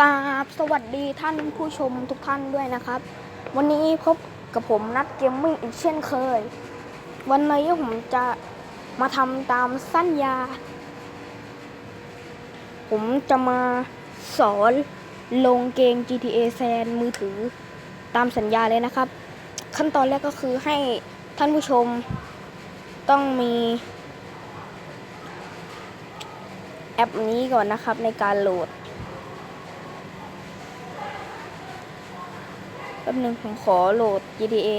กราบสวัสดีท่านผู้ชมทุกท่านด้วยนะครับ วันนี้พบกับผมนัดเกมมิ่งอีกเช่นเคย วันนี้ผมจะมาทำตามสัญญา ผมจะมาสอนลงเกม GTA แซนมือถือตามสัญญาเลยนะครับ ขั้นตอนแรกก็คือให้ท่านผู้ชมต้องมีแอปนี้ก่อนนะครับในการโหลด ป๊บหนึงผมขอโหลด GTA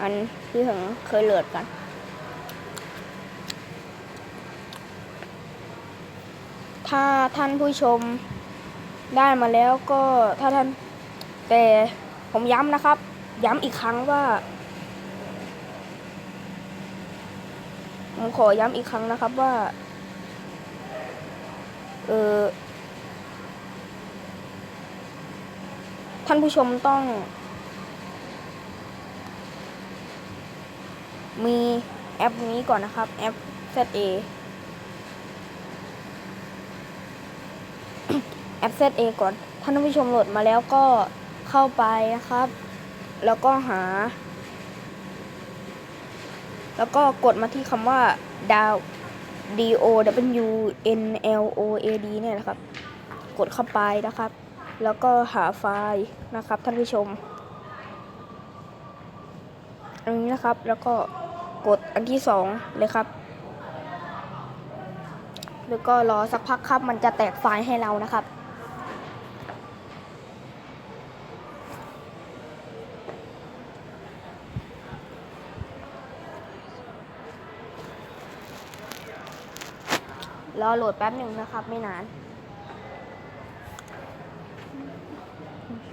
อันที่ผมเคยโหลดกันถ้าท่านผู้ชมได้มาแล้วก็ถ้าท่าน แต่ผมย้ำนะครับ ย้ำอีกครั้งว่าผมขอย้ำอีกครั้งนะครับว่า เออ ท่านผู้ชมต้อง มีแอปนี้ก่อนนะครับ แอป ZA แอป ZA ก่อน ท่านผู้ชมโหลดมาแล้วก็เข้าไปนะครับ แล้วก็หา แล้วก็กดมาที่คำว่าดาว D O W N L O A D เนี่ยนะครับ กดเข้าไปนะครับ แล้วก็หาไฟล์นะครับท่านผู้ชม อันนี้นะครับแล้วก็กดอันที่สองเลยครับ แล้วก็รอสักพักครับมันจะแตกไฟล์ให้เรานะครับรอโหลดแป๊บหนึ่งนะครับ ไม่นาน โอ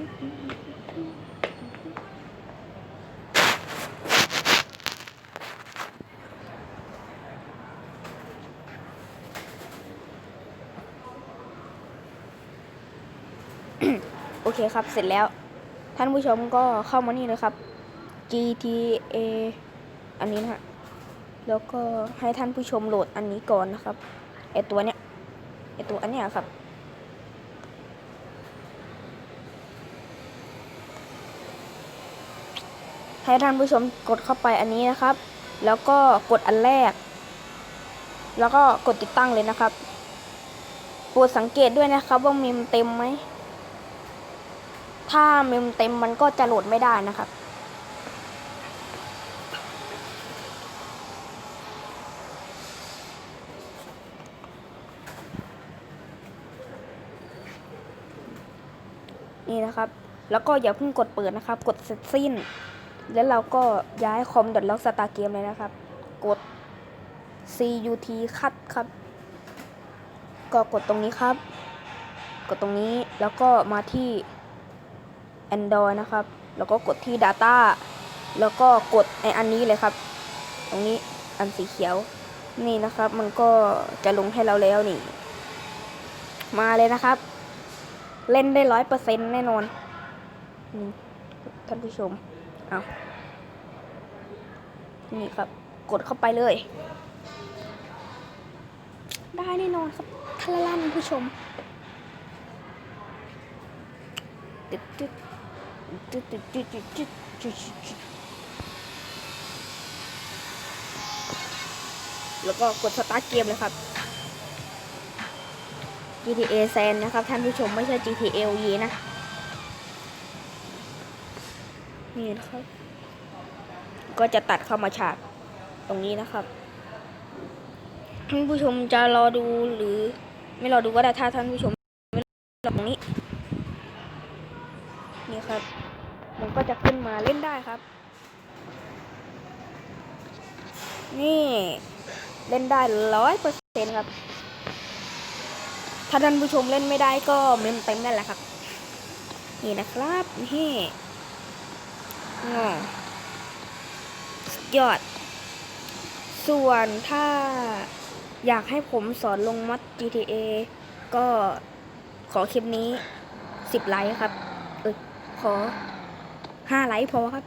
เคครับ เสร็จแล้ว ท่านผู้ชมก็เข้ามานี่เลยครับ GTA อันนี้นะฮะ แล้วก็ให้ท่านผู้ชมโหลดอันนี้ก่อนนะครับ ไอตัวเนี้ย ไอตัวอันเนี้ยครับ ให้ท่านผู้ชมกดเข้าไปอันนี้นะครับ แล้วก็กดอันแรก แล้วก็กดติดตั้งเลยนะครับโปรดสังเกตด้วยนะครับว่าเมมเต็มไหม ถ้าเมมเต็มมันก็จะโหลดไม่ได้นะครับ นี่นะครับ แล้วก็อย่าเพิ่งกดเปิดนะครับ กดเสร็จสิ้น แล้วเราก็ย้ายคอมดอทล็อกสตาร์เกมเลยนะครับ กด CUT คัดครับ ก็กดตรงนี้ครับ กดตรงนี้แล้วก็มาที่ Android นะครับ แล้วก็กดที่ Data แล้วก็กดไออันนี้เลยครับ ตรงนี้อันสีเขียว นี่นะครับ มันก็จะลงให้เราแล้วนี่ มาเลยนะครับ เล่นได้ร้อยเปอร์เซ็นต์แน่นอนนี่ท่านผู้ชม เอานี่ครับ กดเข้าไปเลย ได้แน่นอนครับท่านลั่นผู้ชมตึ๊ดตึ๊ดตึ๊ดตึ๊ดตึ๊ดตึ๊ดตึ๊ดตึ๊ดแล้วก็กดสตาร์ทเกมเลยครับ GTA San นะครับท่านผู้ชมไม่ใช่ GTA LE นะ นี่นะครับ ก็จะตัดเข้ามาฉากตรงนี้นะครับท่านผู้ชมจะรอดูหรือ ไม่รอดูก็ได้ถ้าท่านผู้ชมไม่รอตรงนี้ นี่ครับ มันก็จะขึ้นมาเล่นได้ครับ นี่เล่นได้ร้อยเปอร์เซ็นต์ครับ ถ้าท่านผู้ชมเล่นไม่ได้ก็เมมเต็มนั่นแหละครับ นี่นะครับนี่ งอสุดยอด ส่วนถ้าอยากให้ผมสอนลงมัด GTA ก็ขอคลิปนี้ 10 ไลค์ครับ เอยขอ 5 ไลค์พอครับ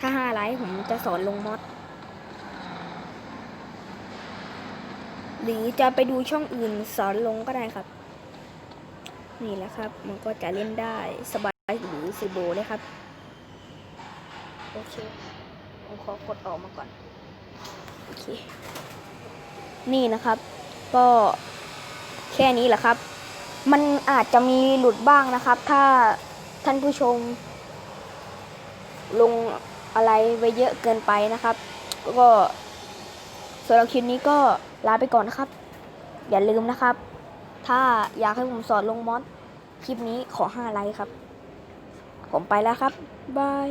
ถ้า 5 ไลค์ผมจะสอนลงมอดหรือจะไปดูช่องอื่นสอนลงก็ได้ครับ นี่แหละครับ มันก็จะเล่นได้สบายหรือซีโบเลยครับ โอเค ผมขอกดออกมาก่อน โอเค นี่นะครับ ก็แค่นี้แหละครับ มันอาจจะมีหลุดบ้างนะครับ ถ้าท่านผู้ชม ลงอะไรไว้เยอะเกินไปนะครับ ก็สำหรับคลิปนี้ก็ลาไปก่อนนะครับ อย่าลืมนะครับ ถ้าอยากให้ผมสอนลงมอสคลิปนี้ขอ 5 ไลค์ครับ ผมไปแล้วครับ บาย